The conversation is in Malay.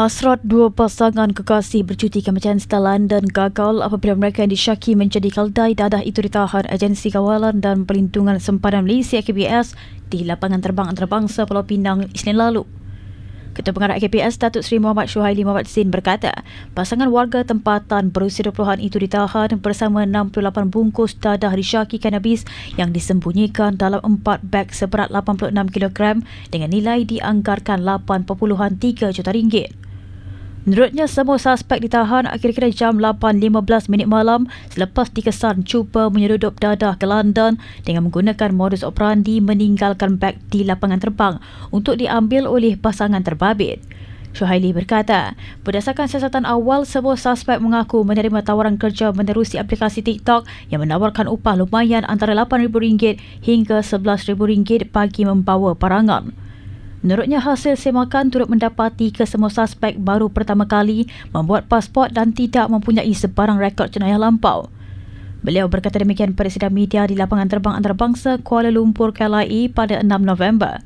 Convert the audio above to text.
Hasrat dua pasangan kekasih bercuti ke Manchester London gagal apabila mereka yang disyaki menjadi kaldai dadah itu ditahan Agensi Kawalan dan Pelindungan Sempadan Malaysia KBS di lapangan terbang antarabangsa Pulau Pinang Isnin lalu. Ketua Pengarah KPS Datuk Seri Muhammad Syuhaili Muhammad Zin berkata, pasangan warga tempatan berusia 20-an itu ditahan bersama 68 bungkus dadah disyaki kanabis yang disembunyikan dalam 4 beg seberat 86 kg dengan nilai dianggarkan 8.3 juta ringgit. Menurutnya, semua suspek ditahan kira-kira jam 8.15 minit malam selepas dikesan cuba menyerudup dadah ke London dengan menggunakan modus operandi meninggalkan beg di lapangan terbang untuk diambil oleh pasangan terbabit. Syuhaili berkata, berdasarkan siasatan awal, semua suspek mengaku menerima tawaran kerja menerusi aplikasi TikTok yang menawarkan upah lumayan antara RM8,000 hingga RM11,000 bagi membawa barangan. Menurutnya hasil semakan turut mendapati kesemua suspek baru pertama kali membuat pasport dan tidak mempunyai sebarang rekod jenayah lampau. Beliau berkata demikian pada sidang media di lapangan terbang antarabangsa Kuala Lumpur KLIA pada 6 November.